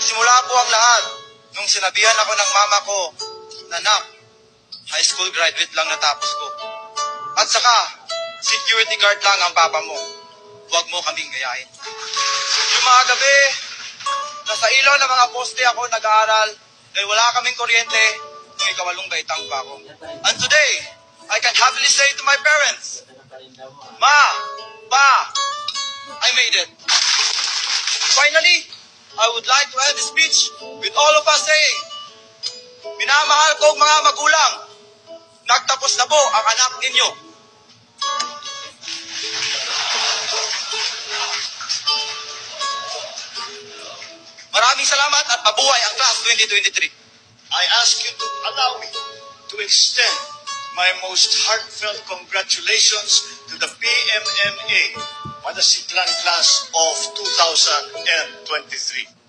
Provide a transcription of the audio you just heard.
Nagsimula po ang lahat nung sinabihan ako ng mama ko na nak, high school graduate lang natapos ko. At saka, security guard lang ang papa mo. Huwag mo kaming gayahin. Yung mga gabi, nasa ilaw ng mga poste ako nag-aaral dahil wala kaming kuryente nung ikawalong baitang pa ako. And today, I can happily say to my parents, Ma, Pa, I made it. Finally, I would like to end this speech with all of us saying, Minamahal ko mga magulang, nagtapos na po ang anak ninyo. Maraming salamat at mabuhay ang Class 2023. I ask you to allow me to extend my most heartfelt congratulations to the PMMA Madasiklan class of 2023.